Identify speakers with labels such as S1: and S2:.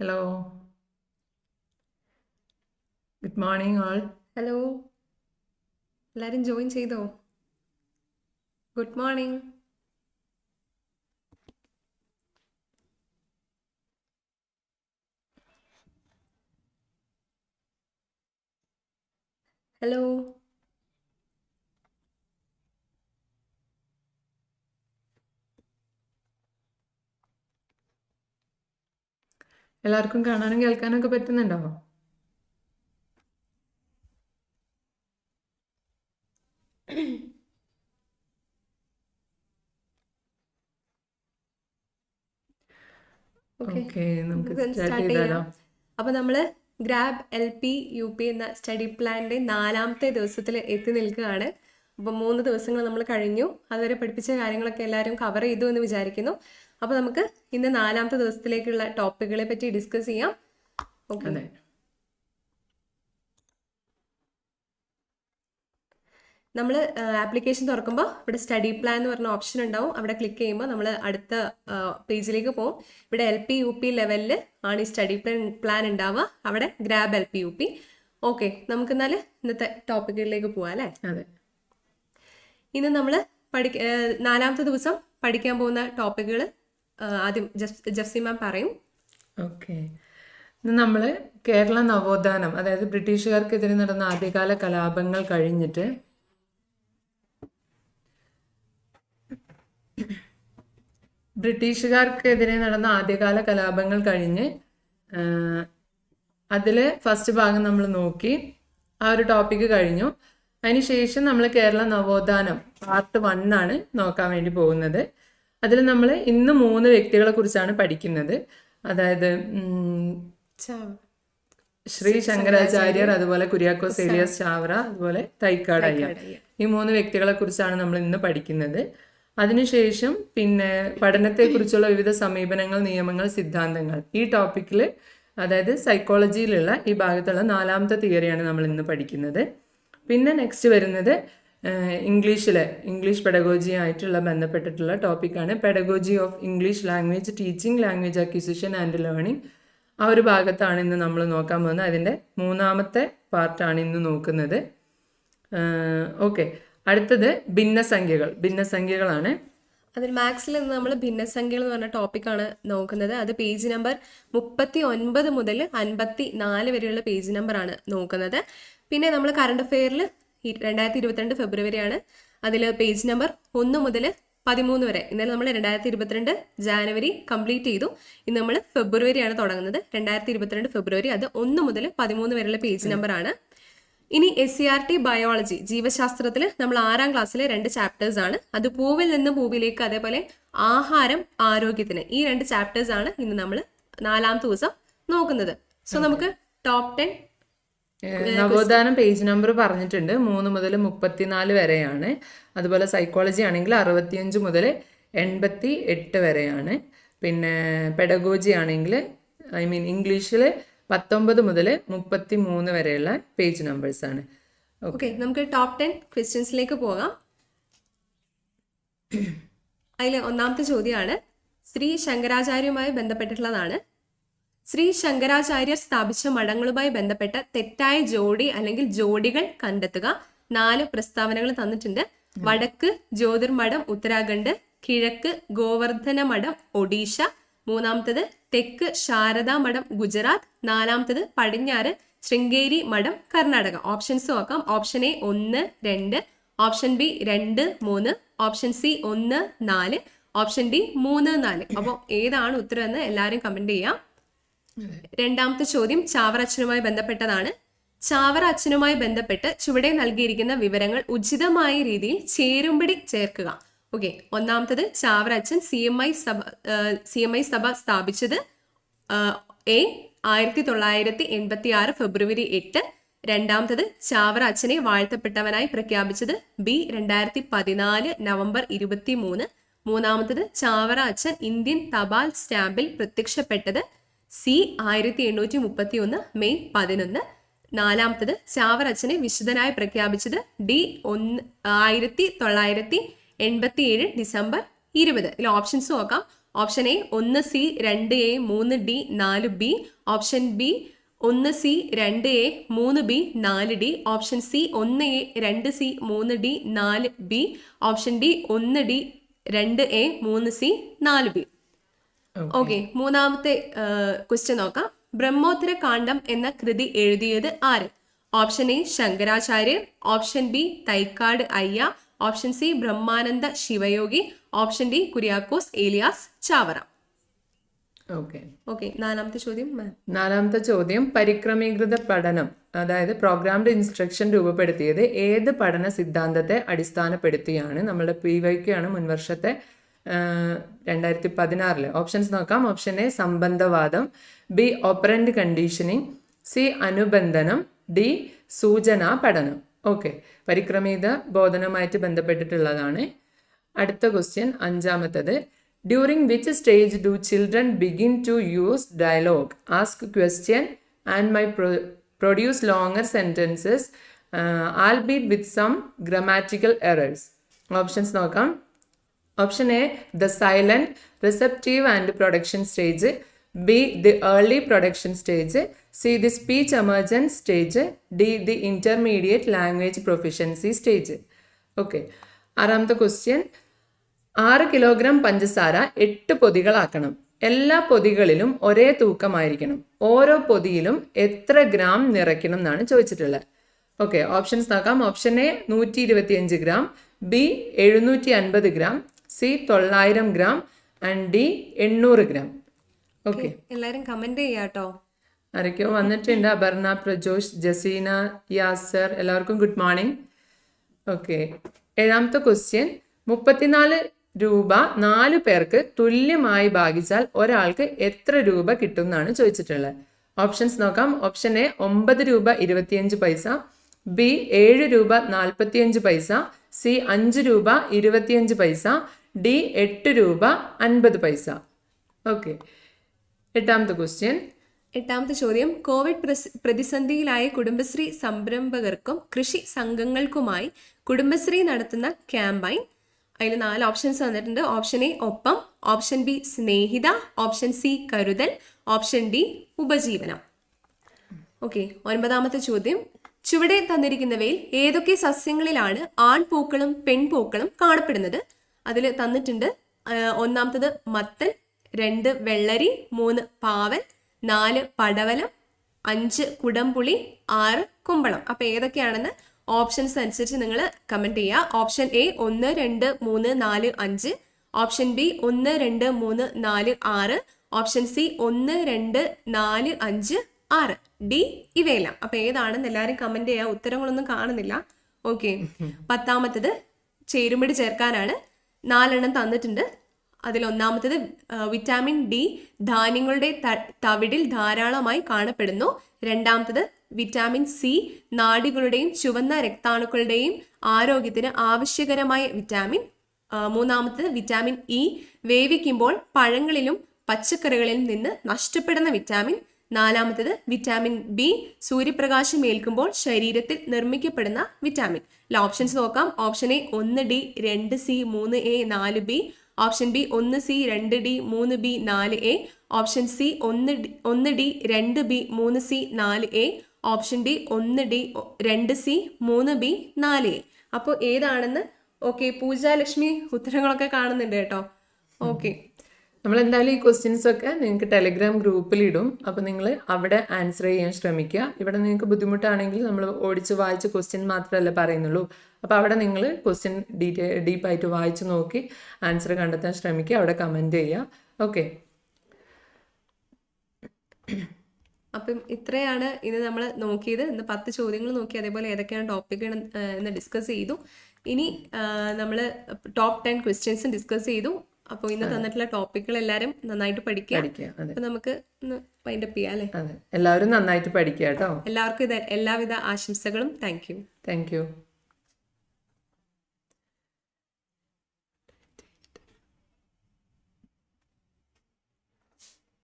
S1: Hello good morning all
S2: hello എല്ലാവരും join ചെയ്തോ? Good morning hello
S1: എല്ലാവർക്കും കാണാനും കേൾക്കാനും ഒക്കെ പറ്റുന്നുണ്ടോ?
S2: ഓക്കെ
S1: നമ്മൾ നമുക്ക് സ്റ്റാർട്ട് ചെയ്താലോ.
S2: അപ്പോൾ നമ്മൾ grab L P U P എന്ന സ്റ്റഡി പ്ലാനിന്റെ നാലാമത്തെ ദിവസത്തിൽ എത്തി നിൽക്കുകയാണ്. അപ്പോൾ മൂന്ന് ദിവസങ്ങൾ നമ്മൾ കഴിഞ്ഞു. അതുവരെ പഠിപ്പിച്ച കാര്യങ്ങളൊക്കെ എല്ലാവരും കവർ ചെയ്തു എന്ന് വിചാരിക്കുന്നു. അപ്പോൾ നമുക്ക് ഇന്ന് നാലാമത്തെ ദിവസത്തിലേക്കുള്ള ടോപ്പിക്കുകളെ പറ്റി ഡിസ്കസ് ചെയ്യാം. ഓക്കെ നമ്മൾ ആപ്ലിക്കേഷൻ തുറക്കുമ്പോൾ ഇവിടെ സ്റ്റഡി പ്ലാൻ എന്ന് പറഞ്ഞ ഓപ്ഷൻ ഉണ്ടാവും. അവിടെ ക്ലിക്ക് ചെയ്യുമ്പോൾ നമ്മൾ അടുത്ത പേജിലേക്ക് പോകും ഇവിടെ എൽ പി യു പി ലെവലിൽ ആണ് ഈ സ്റ്റഡി പ്ലാൻ പ്ലാൻ ഉണ്ടാവുക. അവിടെ grab L P U P okay നമുക്ക് എന്നാൽ ഇന്നത്തെ ടോപ്പിക്കുകളിലേക്ക് പോവാം അല്ലേ?
S1: അതെ.
S2: ഇന്ന് നമ്മൾ പഠി നാലാമത്തെ ദിവസം പഠിക്കാൻ പോകുന്ന ടോപ്പിക്കുകൾ ആദ്യം ജഫ് മാം പറയും.
S1: ഓക്കെ. നമ്മൾ കേരള നവോത്ഥാനം അതായത് ബ്രിട്ടീഷുകാർക്കെതിരെ നടന്ന ആദ്യകാല കലാപങ്ങൾ കഴിഞ്ഞിട്ട് ബ്രിട്ടീഷുകാർക്കെതിരെ നടന്ന ആദ്യകാല കലാപങ്ങൾ കഴിഞ്ഞ് അതിൽ ഫസ്റ്റ് ഭാഗം നമ്മൾ നോക്കി ആ ഒരു ടോപ്പിക്ക് കഴിഞ്ഞു. അതിനുശേഷം നമ്മൾ കേരള നവോത്ഥാനം പാർട്ട് വണ്ണാണ് നോക്കാൻ വേണ്ടി പോകുന്നത്. അതിൽ നമ്മൾ ഇന്ന് മൂന്ന് വ്യക്തികളെ കുറിച്ചാണ് പഠിക്കുന്നത്. അതായത് ശ്രീ ശങ്കരാചാര്യർ അതുപോലെ കുര്യാക്കോസ് സേലിയസ് ചാവറ അതുപോലെ തൈക്കാട് അയ്യ ഈ മൂന്ന് വ്യക്തികളെ കുറിച്ചാണ് നമ്മൾ ഇന്ന് പഠിക്കുന്നത്. അതിനുശേഷം പിന്നെ പഠനത്തെക്കുറിച്ചുള്ള വിവിധ സമീപനങ്ങൾ നിയമങ്ങൾ സിദ്ധാന്തങ്ങൾ. ഈ ടോപ്പിക്കിൽ അതായത് സൈക്കോളജിയിലുള്ള ഈ ഭാഗത്തുള്ള നാലാമത്തെ തിയറിയാണ് നമ്മൾ ഇന്ന് പഠിക്കുന്നത്. പിന്നെ നെക്സ്റ്റ് വരുന്നത് ഇംഗ്ലീഷിലെ ഇംഗ്ലീഷ് പെഡഗോജി ആയിട്ടുള്ള ബന്ധപ്പെട്ടിട്ടുള്ള ടോപ്പിക്കാണ് pedagogy of English language teaching language acquisition and learning ആ ഒരു ഭാഗത്താണ് ഇന്ന് നമ്മൾ നോക്കാൻ പോകുന്നത്. അതിന്റെ മൂന്നാമത്തെ പാർട്ടാണ് ഇന്ന് നോക്കുന്നത്. ഓക്കെ അടുത്തത് ഭിന്നസംഖ്യകൾ. ഭിന്നസംഖ്യകളാണ്.
S2: അതിൽ മാത്സിൽ നിന്ന് നമ്മൾ ഭിന്നസംഖ്യകൾ എന്ന് പറഞ്ഞ ടോപ്പിക്കാണ് നോക്കുന്നത്. അത് പേജ് നമ്പർ മുപ്പത്തി ഒൻപത് മുതൽ അൻപത്തി നാല് വരെയുള്ള പേജ് നമ്പറാണ് നോക്കുന്നത്. പിന്നെ നമ്മൾ കറണ്ട് അഫെയറിൽ രണ്ടായിരത്തി ഇരുപത്തിരണ്ട് ഫെബ്രുവരിയാണ് അതിൽ പേജ് നമ്പർ ഒന്ന് മുതൽ പതിമൂന്ന് വരെ. ഇന്നലെ നമ്മൾ രണ്ടായിരത്തി ഇരുപത്തിരണ്ട് ജാനുവരി കംപ്ലീറ്റ് ചെയ്തു. ഇന്ന് നമ്മൾ ഫെബ്രുവരിയാണ് തുടങ്ങുന്നത്. രണ്ടായിരത്തി ഇരുപത്തിരണ്ട് ഫെബ്രുവരി അത് ഒന്ന് മുതൽ പതിമൂന്ന് വരെയുള്ള പേജ് നമ്പറാണ് ഇനി S C R T biology ജീവശാസ്ത്രത്തിൽ നമ്മൾ ആറാം ക്ലാസ്സിലെ രണ്ട് ചാപ്റ്റേഴ്സ് ആണ്. അത് പൂവിൽ നിന്ന് പൂവിലേക്ക് അതേപോലെ ആഹാരം ആരോഗ്യത്തിന് ഈ രണ്ട് ചാപ്റ്റേഴ്സ് ആണ് ഇന്ന് നമ്മൾ നാലാമത്തെ ദിവസം നോക്കുന്നത്. സോ നമുക്ക് ടോപ്പ് ടെൻ
S1: നവോത്ഥാനം പേജ് നമ്പർ പറഞ്ഞിട്ടുണ്ട്. മൂന്ന് മുതൽ മുപ്പത്തിനാല് വരെയാണ്. അതുപോലെ സൈക്കോളജി ആണെങ്കിൽ അറുപത്തിയഞ്ച് മുതൽ എൺപത്തി എട്ട് വരെയാണ്. പിന്നെ പെഡഗോജി ആണെങ്കിൽ ഐ മീൻ ഇംഗ്ലീഷിൽ പത്തൊമ്പത് മുതൽ മുപ്പത്തി മൂന്ന് വരെയുള്ള പേജ് നമ്പേഴ്സ് ആണ്.
S2: ഓക്കെ നമുക്ക് ടോപ്പ് ടെൻ ക്വസ്റ്റ്യൻസിലേക്ക് പോകാം. അതിൽ ഒന്നാമത്തെ ചോദ്യമാണ് ശ്രീ ശങ്കരാചാര്യവുമായി ബന്ധപ്പെട്ടിട്ടുള്ളതാണ്. ശ്രീ ശങ്കരാചാര്യർ സ്ഥാപിച്ച മഠങ്ങളുമായി ബന്ധപ്പെട്ട തെറ്റായ ജോഡി അല്ലെങ്കിൽ ജോഡികൾ കണ്ടെത്തുക. നാല് പ്രസ്താവനകൾ തന്നിട്ടുണ്ട്. വടക്ക് ജ്യോതിർമഠം ഉത്തരാഖണ്ഡ് കിഴക്ക് ഗോവർദ്ധന മഠം ഒഡീഷ. മൂന്നാമത്തത് തെക്ക് ശാരദാ മഠം ഗുജറാത്ത്. നാലാമത്തത് പടിഞ്ഞാറ് ശൃംഗേരി മഠം കർണാടക. ഓപ്ഷൻസ് നോക്കാം. ഓപ്ഷൻ എ ഒന്ന് രണ്ട്. ഓപ്ഷൻ ബി രണ്ട് മൂന്ന്. ഓപ്ഷൻ സി ഒന്ന് നാല്. ഓപ്ഷൻ ഡി മൂന്ന് നാല്. അപ്പോൾ ഏതാണ് ഉത്തരം എന്ന് എല്ലാവരും കമന്റ് ചെയ്യാം. രണ്ടാമത്തെ ചോദ്യം ചാവറ അച്ഛനുമായി ബന്ധപ്പെട്ടതാണ്. ചാവറ അച്ഛനുമായി ബന്ധപ്പെട്ട് ചുവടെ നൽകിയിരിക്കുന്ന വിവരങ്ങൾ ഉചിതമായ രീതിയിൽ ചേരുംപടി ചേർക്കുക. ഓക്കെ ഒന്നാമത്തത് ചാവറ അച്ഛൻ സി എം ഐ സഭ സി എം ഐ സഭ സ്ഥാപിച്ചത് എ ആയിരത്തി തൊള്ളായിരത്തി എൺപത്തി ആറ് ഫെബ്രുവരി എട്ട്. രണ്ടാമത്തത് ചാവറ അച്ഛനെ വാഴ്ത്തപ്പെട്ടവനായി പ്രഖ്യാപിച്ചത് ബി രണ്ടായിരത്തി പതിനാല് നവംബർ ഇരുപത്തി മൂന്ന് മൂന്നാമത്തത് ചാവറ അച്ഛൻ ഇന്ത്യൻ തപാൽ സ്റ്റാമ്പിൽ പ്രത്യക്ഷപ്പെട്ടത് സി ആയിരത്തി എണ്ണൂറ്റി മുപ്പത്തി ഒന്ന് മെയ് പതിനൊന്ന്. നാലാമത്തത് ചാവർ അച്ഛനെ വിശുദ്ധനായി പ്രഖ്യാപിച്ചത് ഡി ഒന്ന് ആയിരത്തി തൊള്ളായിരത്തി എൺപത്തി ഏഴ് ഡിസംബർ ഇരുപത്. ഇതിൽ ഓപ്ഷൻസ് നോക്കാം. ഓപ്ഷൻ എ ഒന്ന് സി രണ്ട് എ മൂന്ന് ഡി നാല് ബി. ഓപ്ഷൻ ബി ഒന്ന് സി രണ്ട് എ മൂന്ന് ബി നാല് ഡി. ഓപ്ഷൻ സി ഒന്ന് എ രണ്ട് സി മൂന്ന് ഡി നാല് ബി. ഓപ്ഷൻ ഡി ഒന്ന് ഡി രണ്ട് എ മൂന്ന് സി നാല് ബി. ഓക്കെ മൂന്നാമത്തെ ക്വസ്റ്റ്യൻ നോക്കാം. ബ്രഹ്മോത്തര കാണ്ഡം എന്ന കൃതി എഴുതിയത് ആര്? Option A Shankaracharya option B Thycaud Ayya option C Brahmananda Sivayogi option D Kuriakose Elias Chavara.
S1: Okay
S2: okay നാലാമത്തെ ചോദ്യം
S1: നാലാമത്തെ ചോദ്യം പരിക്രമീകൃത പഠനം അതായത് പ്രോഗ്രാംഡ് ഇൻസ്ട്രക്ഷൻ രൂപപ്പെടുത്തിയത് ഏത് പഠന സിദ്ധാന്തത്തെ അടിസ്ഥാനപ്പെടുത്തിയാണ്? നമ്മുടെ പി വൈക്കാണ് മുൻവർഷത്തെ രണ്ടായിരത്തി പതിനാറിൽ ഓപ്ഷൻസ് നോക്കാം. ഓപ്ഷൻ എ സംബന്ധവാദം. ബി ഓപ്പറന്റ് കണ്ടീഷനിങ് സി അനുബന്ധനം. ഡി സൂചനാ പഠനം. ഓക്കെ പരിക്രമീത ബോധനവുമായിട്ട് ബന്ധപ്പെട്ടിട്ടുള്ളതാണ്. അടുത്ത ക്വസ്റ്റ്യൻ അഞ്ചാമത്തത്. During which stage do children begin to use dialogue ask question and my produce longer sentences albeit with some grammatical errors options നോക്കാം. Option A the silent receptive and production stage B the early production stage C the speech emergence stage D the intermediate language proficiency stage okay ആറാമത്തെ question ആറ് kilogram പഞ്ചസാര എട്ട് പൊതികളാക്കണം. എല്ലാ പൊതികളിലും ഒരേ തൂക്കമായിരിക്കണം. ഓരോ പൊതിയിലും എത്ര gram നിറയ്ക്കണം എന്നാണ് ചോദിച്ചിട്ടുള്ളത്. ഓക്കെ ഓപ്ഷൻസ് നോക്കാം. ഓപ്ഷൻ എ നൂറ്റി ഇരുപത്തിയഞ്ച് ഗ്രാം. ബി എഴുന്നൂറ്റി അൻപത് ഗ്രാം. സി തൊള്ളായിരം ഗ്രാം ആൻഡ് ഡി എണ്ണൂറ് ഗ്രാം. ഓക്കെ
S2: എല്ലാവരും കമന്റ് ചെയ്യാട്ടോ.
S1: ആരൊക്കെയോ വന്നിട്ടുണ്ട്. അപർണ പ്രജോഷ് ജസീന യാസർ എല്ലാവർക്കും ഗുഡ് മോർണിംഗ് ഓക്കെ ഏഴാമത്തെ ക്വസ്റ്റ്യൻ മുപ്പത്തിനാല് രൂപ നാല് പേർക്ക് തുല്യമായി ഭാഗിച്ചാൽ ഒരാൾക്ക് എത്ര രൂപ കിട്ടും എന്നാണ് ചോദിച്ചിട്ടുള്ളത്. ഓപ്ഷൻസ് നോക്കാം. ഓപ്ഷൻ എ ഒമ്പത് രൂപ ഇരുപത്തിയഞ്ച് പൈസ. ബി ഏഴ് രൂപ നാൽപ്പത്തിയഞ്ച് പൈസ. സി അഞ്ച് രൂപ ഇരുപത്തിയഞ്ച് പൈസ. ഡി എട്ട് രൂപ അൻപത് പൈസ. ഓക്കെ. എട്ടാമത്തെ ക്വസ്റ്റ്യൻ
S2: എട്ടാമത്തെ ചോദ്യം. കോവിഡ് പ്രതിസന്ധിയിലായ കുടുംബശ്രീ സംരംഭകർക്കും കൃഷി സംഘങ്ങൾക്കുമായി കുടുംബശ്രീ നടത്തുന്ന ക്യാമ്പയിൻ. അതിൽ നാല് ഓപ്ഷൻസ് വന്നിട്ടുണ്ട്. Option A Oppam option B Snehitha option C Karuthal option D Upajeevanam. Okay. ഒൻപതാമത്തെ ചോദ്യം. ചുവടെ തന്നിരിക്കുന്നവയിൽ ഏതൊക്കെ സസ്യങ്ങളിലാണ് ആൺപൂക്കളും പെൺപൂക്കളും കാണപ്പെടുന്നത്? അതിൽ തന്നിട്ടുണ്ട്. ഒന്നാമത്തത് മത്തൻ രണ്ട് വെള്ളരി മൂന്ന് പാവൽ നാല് പടവലം അഞ്ച് കുടംപുളി ആറ് കുമ്പളം. അപ്പോൾ ഏതൊക്കെയാണെന്ന് ഓപ്ഷൻസ് അനുസരിച്ച് നിങ്ങൾ കമന്റ് ചെയ്യുക ഓപ്ഷൻ എ ഒന്ന് രണ്ട് മൂന്ന് നാല് അഞ്ച്. ഓപ്ഷൻ ബി ഒന്ന് രണ്ട് മൂന്ന് നാല് ആറ്. ഓപ്ഷൻ സി ഒന്ന് രണ്ട് നാല് അഞ്ച് ആറ്. ഡി ഇവയെല്ലാം. അപ്പൊ ഏതാണെന്ന് എല്ലാവരും കമന്റ് ചെയ്യുക ഉത്തരങ്ങളൊന്നും കാണുന്നില്ല. ഓക്കെ. പത്താമത്തത് ചേരുമ്പടി ചേർക്കാനാണ്. നാലെണ്ണം തന്നിട്ടുണ്ട്. അതിൽ ഒന്നാമത്തത് വിറ്റാമിൻ ഡി ധാന്യങ്ങളുടെ തവിടിൽ ധാരാളമായി കാണപ്പെടുന്നു. രണ്ടാമത്തത് വിറ്റാമിൻ സി നാടികളുടെയും ചുവന്ന രക്താണുക്കളുടെയും ആരോഗ്യത്തിന് ആവശ്യകരമായ വിറ്റാമിൻ മൂന്നാമത്തത് വിറ്റാമിൻ ഇ വേവിക്കുമ്പോൾ പഴങ്ങളിലും പച്ചക്കറികളിൽ നിന്ന് നഷ്ടപ്പെടുന്ന വിറ്റാമിൻ നാലാമത്തത് വിറ്റാമിൻ ബി സൂര്യപ്രകാശം ഏൽക്കുമ്പോൾ ശരീരത്തിൽ നിർമ്മിക്കപ്പെടുന്ന വിറ്റാമിൻ അല്ല ഓപ്ഷൻസ് നോക്കാം. ഓപ്ഷൻ എ ഒന്ന് ഡി രണ്ട് സി മൂന്ന് എ നാല് ബി ഓപ്ഷൻ ബി ഒന്ന് സി രണ്ട് ഡി മൂന്ന് ബി നാല് എ ഓപ്ഷൻ സി ഒന്ന് ഒന്ന് ഡി രണ്ട് ബി മൂന്ന് സി നാല് എ ഓപ്ഷൻ ഡി ഒന്ന് ഡി രണ്ട് സി മൂന്ന് ബി നാല് എ അപ്പോൾ ഏതാണെന്ന്? ഓക്കെ പൂജാലക്ഷ്മി ഉത്തരങ്ങളൊക്കെ കാണുന്നുണ്ട് കേട്ടോ. ഓക്കെ
S1: നമ്മൾ എന്തായാലും ഈ ക്വസ്റ്റ്യൻസ് ഒക്കെ നിങ്ങൾക്ക് ടെലിഗ്രാം ഗ്രൂപ്പിൽ ഇടും. അപ്പോൾ നിങ്ങൾ അവിടെ ആൻസർ ചെയ്യാൻ ശ്രമിക്കുക. ഇവിടെ നിങ്ങൾക്ക് ബുദ്ധിമുട്ടാണെങ്കിൽ നമ്മൾ ഓടിച്ച് വായിച്ച് ക്വസ്റ്റ്യൻ മാത്രമല്ല പറയുന്നുള്ളൂ. അപ്പോൾ അവിടെ നിങ്ങൾ ക്വസ്റ്റ്യൻ ഡീറ്റെയിൽ ഡീപ്പായിട്ട് വായിച്ച് നോക്കി ആൻസർ കണ്ടെത്താൻ ശ്രമിക്കുക. അവിടെ കമന്റ് ചെയ്യുക. ഓക്കെ
S2: അപ്പം ഇത്രയാണ് ഇന്ന് നമ്മൾ നോക്കിയത്. ഇന്ന് പത്ത് ചോദ്യങ്ങൾ നോക്കി അതേപോലെ ഏതൊക്കെയാണ് ടോപ്പിക് എന്ന് ഡിസ്കസ് ചെയ്തു. ഇനി നമ്മൾ ടോപ്പ് ടെൻ ക്വസ്റ്റ്യൻസും ഡിസ്കസ് ചെയ്തു. അപ്പോൾ ഇന്ന് തന്നിട്ടുള്ള ടോപ്പിക്കുകൾ എല്ലാവരും നന്നായിട്ട് പഠിക്കുക. നമുക്ക് ഒന്ന് വൈൻഡപ്പ് ചെയ്യാം അല്ലേ?
S1: എല്ലാവരും നന്നായിട്ട് പഠിക്കുക കേട്ടോ.
S2: എല്ലാവർക്കും ഇത് എല്ലാവിധ ആശംസകളും. Thank you
S1: thank you